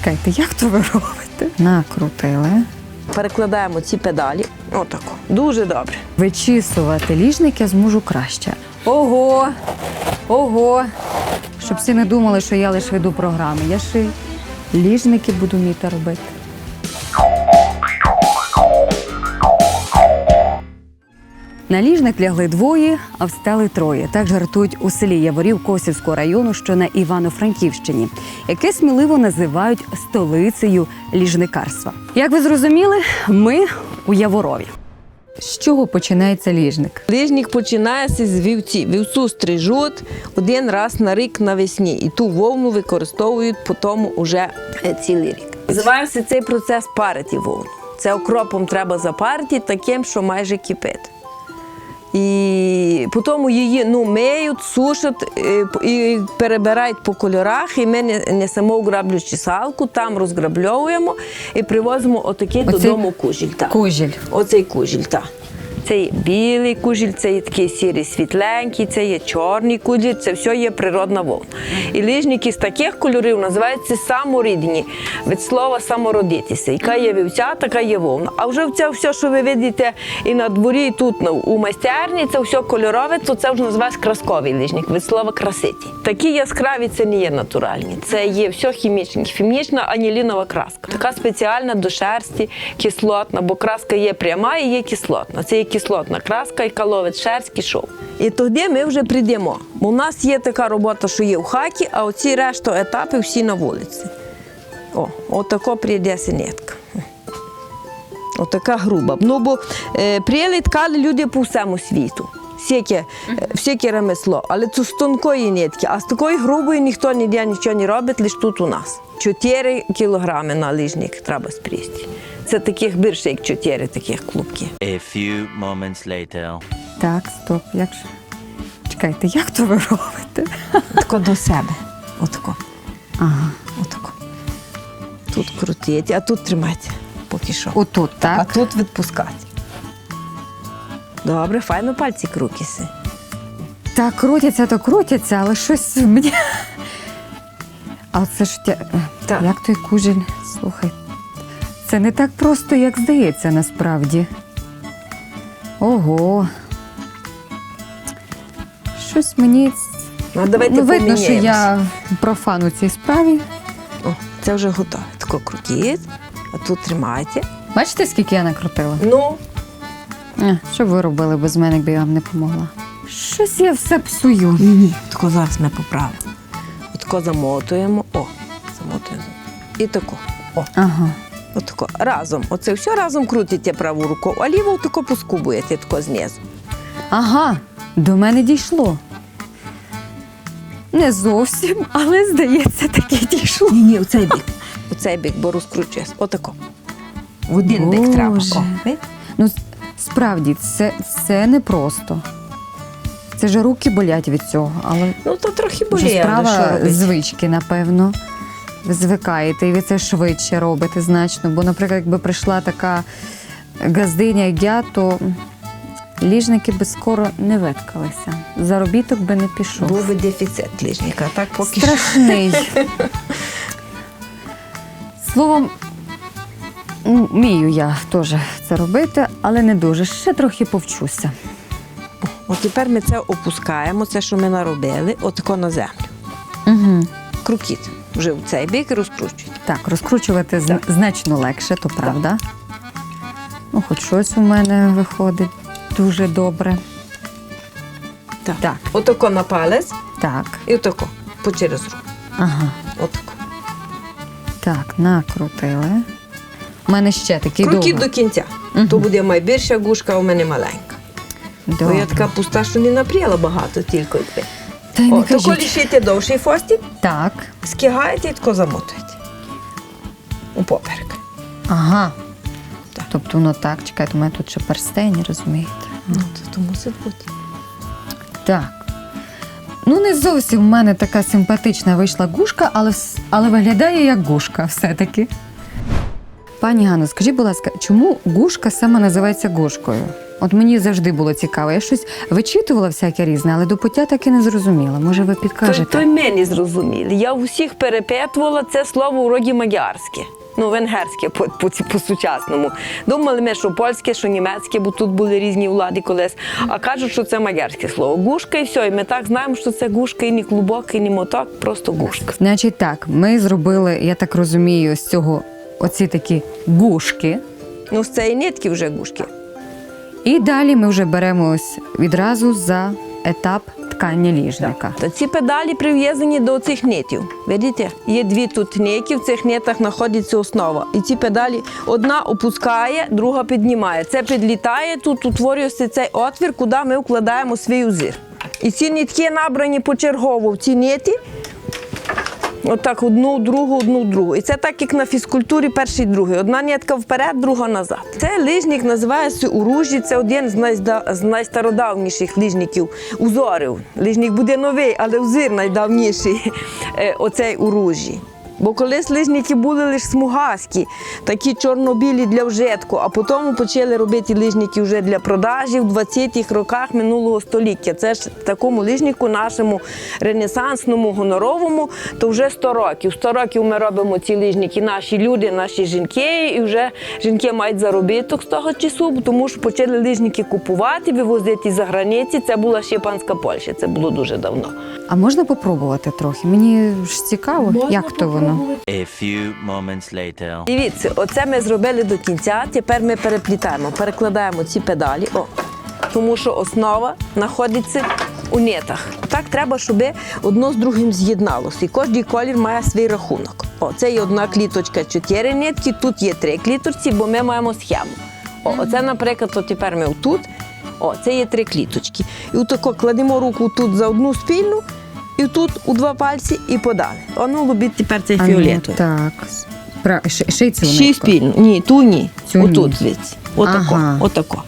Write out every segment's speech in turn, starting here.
Чекайте, як то ви робите? Накрутили. Перекладаємо ці педалі. Отако. Дуже добре. Вичісувати ліжник я зможу краще. Ого! Ого! Щоб всі не думали, що я лише веду програми. Я ще ліжники буду вміти робити. На ліжник лягли двоє, а встали троє. Так жартують у селі Яворів Косівського району, що на Івано-Франківщині, яке сміливо називають столицею ліжникарства. Як ви зрозуміли, ми у Яворові. З чого починається ліжник? Лижник починається з вівці. Вівцю стрижуть один раз на рік навесні. І ту вовну використовують потім уже е, цілий рік. Називається цей процес парити вовну. Це окропом треба запарити таким, що майже кипить. І потім її ну, миють, сушать е, і перебирають по кольорах. І ми не- несемо в граблю чесалку, там розграбльовуємо і привозимо отакий Оцей додому кужіль. Та. Кужіль. Оцей кужіль, так. Це є білий кужіль, це є такий сірий світленький, це є чорний кужіль, це все є природна вовна. І ліжники з таких кольорів називаються саморідні, від слова самородитися. Яка є вівця, така є вовна. А вже це все, що ви видите і на дворі, і тут у майстерні, це все кольорове, то це вже називається красковий ліжник, від слова краситі. Такі яскраві це не є натуральні. Це є все хімічне. Хімічна анілінова краска. Така спеціальна до шерсті, кислотна, бо краска є пряма і є кислотна. Це є кислотна краска, яка ловить шерсть, кішов. І тоді ми вже прийдемо. У нас є така робота, що є в хаті, а оці решту етапи всі на вулиці. О, отако прийде синетка. Отака груба. Ну, бо е, пряли ткали люди по всьому світу. Всяке, е, всяке ремесло. Але це з тонкої нитки, а з такої грубої ніхто ніде нічого не робить, лише тут у нас. 4 кілограми на лижник треба спрісти. Це таких більше, як 4 таких клубки. A few moments later. Так, стоп, як же? Чекайте, як то ви робите? Отако до себе. Отако. Ага. Отако. Тут крутіть, а тут тримайте. Поки що. Отут, А так? тут відпускати. Добре, файно пальці крутіси. Так, крутяться, то крутяться, але щось мені. А це ж тя... Так. як той кужель? Слухай. Це не так просто, як здається, насправді. Ого. Щось мені. Ну, давайте ну, видно, що я профан у цій справі. О, це вже готове. Тако крутіть, а тут тримайте. Бачите, скільки я накрутила? Ну, Е, Що б ви робили без мене, якби я вам не допомогла? Щось я все псую. ні, ні. Тако зараз ми поправимо. Отако замотуємо. О, замотуємо. І тако. О, Ага. Отако. Разом. Оце все разом крутите праву руку, а ліву тако поскубуєте тако знизу. Ага, до мене дійшло. Не зовсім, але здається, таки дійшло. Ні, ні, оцей бік. Оцей бік, бо розкручуєш. Отако. В один бік треба. Боже. О, ви? Ну, справді, це, це непросто. Це ж руки болять від цього, але Ну, то трохи вже боліє, але що справа звички, напевно. Ви звикаєте, і ви це швидше робите значно. Бо, наприклад, якби прийшла така газдиня, як я, то ліжники би скоро не виткалися. Заробіток би не пішов. Був би дефіцит ліжника, так поки. Страшний. Словом, вмію я теж це робити, але не дуже. Ще трохи повчуся. От тепер ми це опускаємо, це, що ми наробили, отако на землю. Угу. Крутіть вже в цей бік і розкручуйте. Так, розкручувати зна- Так. значно легше, то правда. Ну, хоч щось у мене виходить дуже добре. Так. Так. Отако на палець Так, і отако, по через руку. ага. Отако. Так, накрутили. У мене ще такий довгий. до кінця. Мгм. То буде найбільша гушка, а у мене маленька. Бо Добре. я така пуста, що не напряла багато тільки. дві. Та й О, не тако кажіть. лишите довший фостик, Так. скигаєте і тако замотуєте. У поперек. Ага. Так. Тобто воно так, чекайте, у мене тут ще перстень, розумієте? Ну, то, то мусить бути. Так. Ну, не зовсім в мене така симпатична вийшла гушка, але, вс- але виглядає як гушка все-таки. Пані Ганно, скажіть, будь ласка, чому гушка саме називається гушкою? От мені завжди було цікаво. Я щось вичитувала всяке різне, але до пуття так і не зрозуміла. Може, ви То, підкажете? то й ми не зрозуміли. Я у всіх перепитувала це слово вроді мадярське. Ну, венгерське по, по, по сучасному. Думали ми, що польське, що німецьке, бо тут були різні влади колись. А кажуть, що це мадярське слово. Гушка і все. І ми так знаємо, що це гушка і не клубок, і не моток, просто гушка. Значить, так, ми зробили, я так розумію, з цього оці такі гушки. Ну, з цієї нитки вже гушки. І далі ми вже беремось відразу за етап ткання ліжника. Та ці педалі прив'язані до цих нитів. Видите? Є дві тут нитки, в цих нитах знаходиться основа. І ці педалі одна опускає, друга піднімає. Це підлітає, тут утворюється цей отвір, куди ми вкладаємо свій узір. І ці нитки набрані почергово в ці ниті. Отак, одну, другу, одну, другу. І це так, як на фізкультурі перший, другий. Одна нітка вперед, друга назад. Це лижник називається уружі. Це один з, найда... з найстародавніших лижників узорів. Лижник буде новий, але узир найдавніший е, оцей уружі. Бо колись лижники були лише смугаські, такі чорно-білі для вжитку, а потім почали робити лижники вже для продажі в 20-х роках минулого століття. Це ж такому лижнику нашому ренесансному, гоноровому, то вже 100 років. 100 років ми робимо ці лижники, наші люди, наші жінки, і вже жінки мають заробіток з того часу, тому що почали лижники купувати, вивозити за границі. Це була ще панська Польща, це було дуже давно. А можна попробувати трохи? Мені ж цікаво, як то воно. A few moments later. Дивіться, оце ми зробили до кінця. Тепер ми переплітаємо, перекладаємо ці педалі. О, тому що основа знаходиться у нитах. Так треба, щоб одно з другим з'єдналося. І кожен колір має свій рахунок. О, це є одна кліточка, чотири нитки, тут є три кліточці, бо ми маємо схему. О, оце, наприклад, то тепер ми тут. О, це є три кліточки. І отако кладемо руку тут за одну спільну, і тут у два пальці і подали. А ну, лобіть тепер цей фіолетовий. Так. Пра... Ще, ще й цю Шість нитку. спільно. Ні, ту ні. Цю. Отут звідси. Отако. Ага. Отако.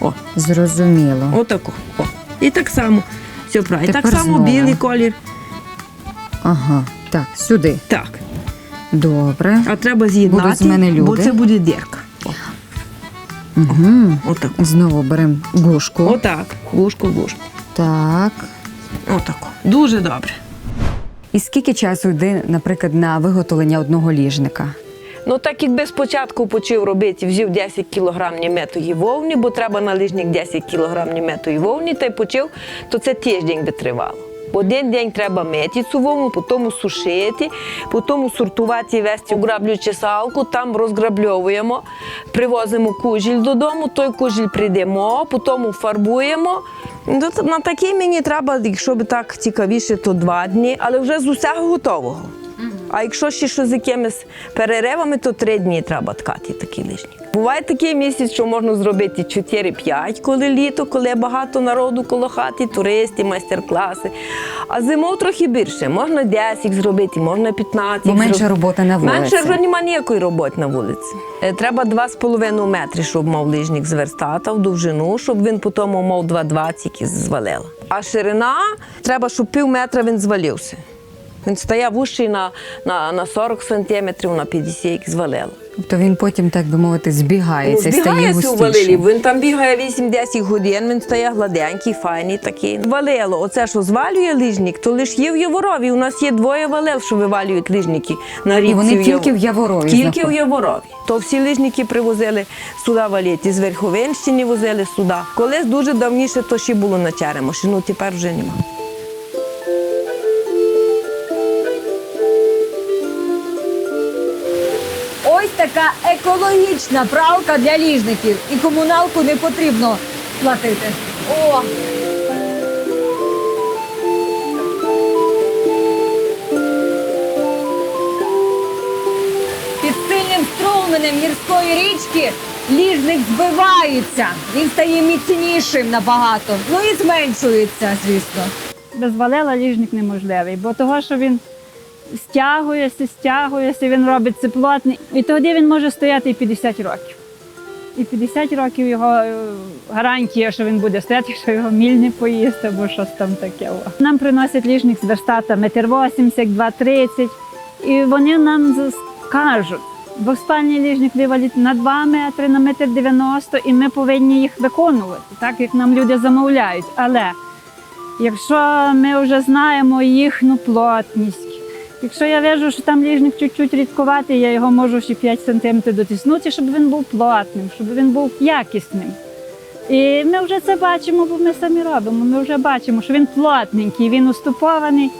О, Зрозуміло. отако. О. І так само. Все правильно. Так Тепер само знову. білий колір. Ага, так, сюди. Так. Добре. А треба з'єднати, Будуть з мене бо це буде дірка. Угу. отако. Знову беремо гушку. Отак. Гушку, гушку. Так. Отако. Дуже добре. І скільки часу йде, наприклад, на виготовлення одного ліжника? Ну, так якби спочатку почав робити, взяв 10 кг німетої вовні, бо треба на лижник 10 кг німетої вовні, та й почав, то це тиждень би тривало. Один день треба мити цю вовну, потім сушити, потім сортувати і вести у граблю чесалку, там розграбльовуємо, привозимо кужіль додому, той кужіль прийдемо, потім фарбуємо. Ну, На такий мені треба, якщо б так цікавіше, то два дні, але вже з усього готового. А якщо ще що з якимись переривами, то три дні треба ткати такий лижник. Буває такий місяць, що можна зробити 4-5, коли літо, коли багато народу коло хати, туристи, майстер-класи. А зимою трохи більше. Можна 10 зробити, можна 15. Бо менше роботи на вулиці. Менше вже немає ніякої роботи на вулиці. Е, Треба 2,5 метри, щоб мав лижник з верстата в довжину, щоб він потім мав 2,20 і звалила. А ширина треба, щоб пів метра він звалився. Він стає вущий на, на, на 40 сантиметрів, на 50 як звалило. Тобто він потім, так би мовити, збігається, Ну, збігається у валилі, він там бігає 8-10 годин, він стає гладенький, файний такий. Валило, оце що звалює лижник, то лиш є в Яворові. У нас є двоє валил, що вивалюють лижники на річці. вони в тільки в Яворові Тільки в. Яворові. То всі лижники привозили сюди валіти, з Верховенщини возили сюди. Колись дуже давніше то ще було на Черемоші, ну тепер вже нема. Така екологічна пралка для ліжників. І комуналку не потрібно платити. О! Під сильним струменем гірської річки ліжник збивається. Він стає міцнішим набагато. Ну і зменшується, звісно. без валела ліжник неможливий, бо того, що він стягується, стягується, він робиться плотний. І тоді він може стояти і 50 років. І 50 років його е, гарантія, що він буде стояти, якщо його міль не поїсть або щось там таке. Нам приносять ліжник з верстата метр 80, 2,30. І вони нам кажуть, Двоспальний ліжник вивалить на 2 метри, на метр 90, і ми повинні їх виконувати, так як нам люди замовляють. Але якщо ми вже знаємо їхню плотність, якщо я вижу, що там ліжник чуть-чуть рідкуватий, я його можу ще 5 см дотиснути, щоб він був плотним, щоб він був якісним. І ми вже це бачимо, бо ми самі робимо. Ми вже бачимо, що він плотненький, він уступований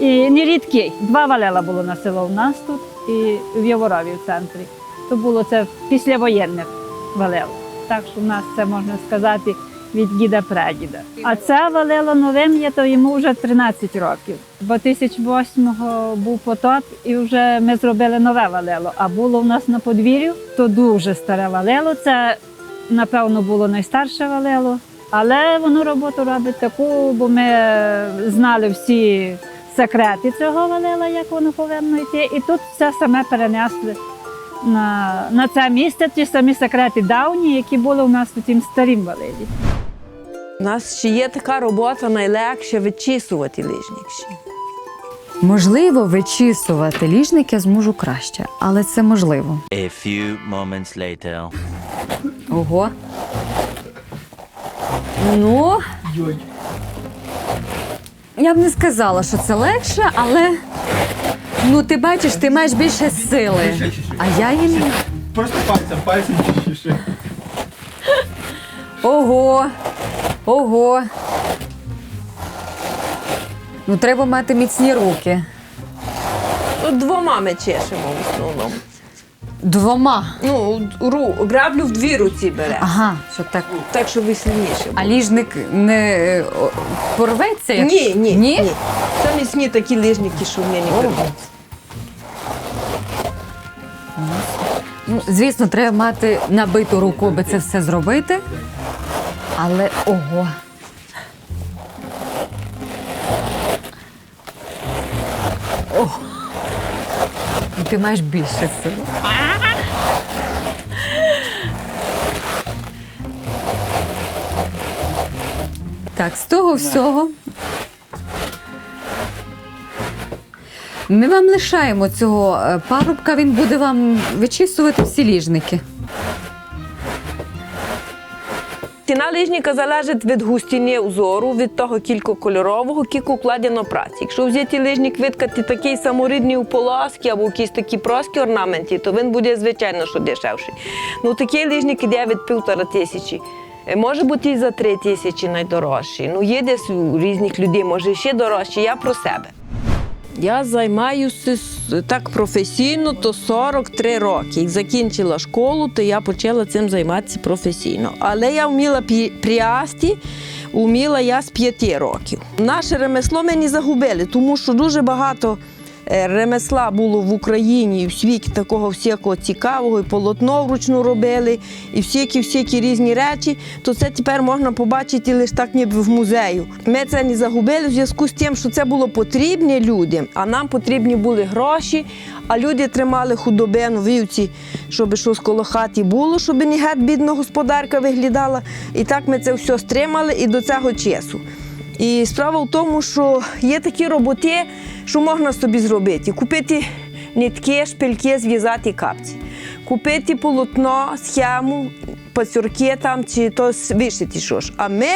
і не рідкий. Два валела було на село у нас тут і в Яворові в центрі. То було це післявоєнних валел. Так що в нас це можна сказати від діда прадіда. А це валело новим є, то йому вже 13 років. Бо 1008-го був потоп, і вже ми зробили нове валело. А було в нас на подвір'ю, то дуже старе валело. Це напевно було найстарше валело. Але воно роботу робить таку, бо ми знали всі секрети цього валела, як воно повинно йти. І тут все саме перенесли на, на це місце, ті самі секрети давні, які були у нас у тім старім валелі. У нас ще є така робота найлегше вичісувати лижник. ще. Можливо, вичісувати ліжник я зможу краще, але це можливо. A few moments later. Ого. Ну. Я б не сказала, що це легше, але ну ти бачиш, ти маєш більше сили. А я її не. Просто пальцем, пальцем чищи. Ого. Ого. Ну, треба мати міцні руки. Ну, Двома ми чешемо в основному. Двома. Ну, ру, граблю в дві руці бере. Ага, що так. Так, щоб ви сильніше. А ліжник не е, о, порветься? як- Ні, ні, Ні? ні. Це міцні такі лижники, що в мене не порвуться. Ну, звісно, треба мати набиту руку, аби це все зробити. Але ого. О! Ну, Ти маєш більше сили. Так, з того всього. Ми вам лишаємо цього е, парубка, він буде вам вичісувати всі ліжники. Ціна лижника залежить від густини узору, від того кількокольорового, кілько вкладено праці. Якщо взяти лижник виткати такий саморідний у полоски або якісь такі прості орнаменті, то він буде звичайно що дешевший. Ну такий лижник іде від півтора тисячі. Е, Може бути і за три тисячі найдорожчий. Ну є десь у різних людей, може ще дорожче. Я про себе. Я займаюся так професійно, то 43 роки. Як закінчила школу, то я почала цим займатися професійно. Але я вміла прясти, вміла я з 5 років. Наше ремесло мені загубили, тому що дуже багато ремесла було в Україні і в світі такого всякого цікавого, і полотно вручну робили, і всякі всякі різні речі, то це тепер можна побачити лише так, ніби в музею. Ми це не загубили в зв'язку з тим, що це було потрібне людям, а нам потрібні були гроші, а люди тримали худобину, вівці, щоб щось коло хаті було, щоб не геть бідна господарка виглядала. І так ми це все стримали і до цього часу. І справа в тому, що є такі роботи, що можна собі зробити. Купити нитки, шпильки, зв'язати капці. Купити полотно, схему, пацюрки там чи то вишити що ж. А ми,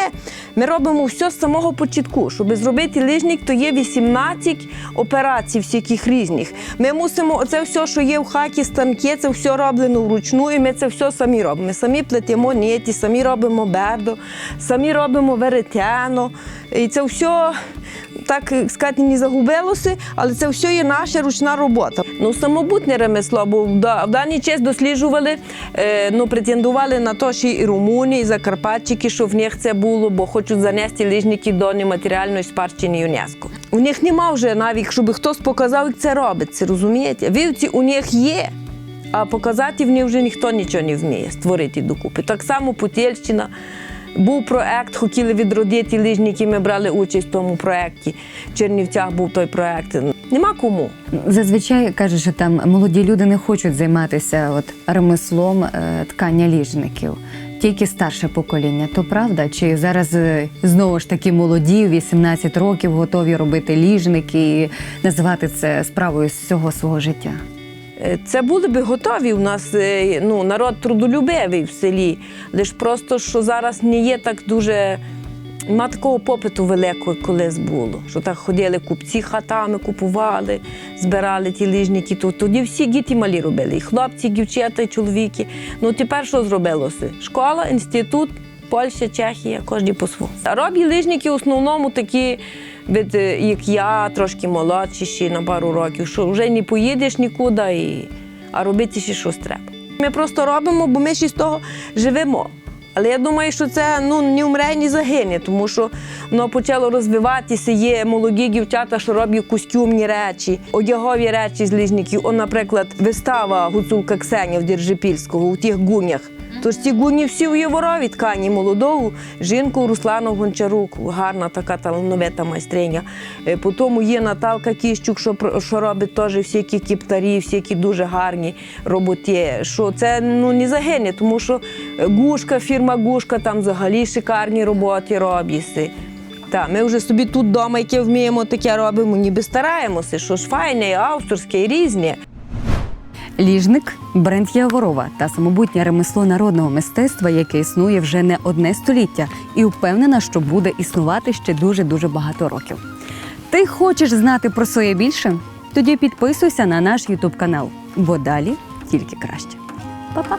ми робимо все з самого початку. Щоб зробити лижник, то є 18 операцій всяких різних. Ми мусимо оце все, що є в хаті, станки, це все роблено вручну, і ми це все самі робимо. Ми самі плетемо ниті, самі робимо бердо, самі робимо веретено. І це все так сказати, не загубилося, але це все є наша ручна робота. Ну, самобутнє ремесло, бо в да- в даний час досліджували, е, ну, претендували на те, що і румуни, і закарпатчики, що в них це було, бо хочуть занести лижники до нематеріальної спадщини ЮНЕСКО. У них нема вже навіть, щоб хтось показав, як це робиться, розумієте? Вівці у них є. А показати в них вже ніхто нічого не вміє створити докупи. Так само Путєльщина. Був проект, хотіли відродити лижники, ми брали участь в тому проєкті. В Чернівцях був той проект. Нема кому. Зазвичай кажуть, що там молоді люди не хочуть займатися от ремеслом е, ткання ліжників. Тільки старше покоління, то правда? Чи зараз е, знову ж таки молоді, у 18 років, готові робити ліжники і називати це справою з всього свого життя? Е, Це були би готові. У нас е, ну, народ трудолюбивий в селі. Лише просто, що зараз не є так дуже. Нема такого попиту великого, колись було. Що так ходили купці хатами, купували, збирали ті лижники. То тоді всі діти малі робили. І хлопці, і дівчата, і чоловіки. Ну тепер що зробилося? Школа, інститут, Польща, Чехія, кожні по своєму. А роблять лижники в основному такі, від, е, як я, трошки молодші ще на пару років, що вже не поїдеш нікуди, і... а робити ще щось треба. Ми просто робимо, бо ми ще з того живемо. Але я думаю, що це ну, не умре, ні загине, тому що воно почало розвиватися. Є молоді дівчата, що роблять костюмні речі, одягові речі з ліжників. О, наприклад, вистава гуцулка Ксенія в Держипільського у тих гунях. Тож ці гуні всі у яворовій ткані молодову жінку Руслану Гончарук, гарна така талановита майстриня. Е, Потім є Наталка Кіщук, що, що робить теж всякі кіптарі, всякі дуже гарні роботи. Що це ну, не загине, тому що е, Гушка, фірма Гушка, там взагалі шикарні роботи робляться. Так, ми вже собі тут вдома, яке вміємо, таке робимо, ніби стараємося, що ж файне, авторське, і різне. Ліжник бренд Яворова та самобутнє ремесло народного мистецтва, яке існує вже не одне століття, і впевнена, що буде існувати ще дуже дуже багато років. Ти хочеш знати про своє більше? Тоді підписуйся на наш Ютуб канал, бо далі тільки краще. Па-па!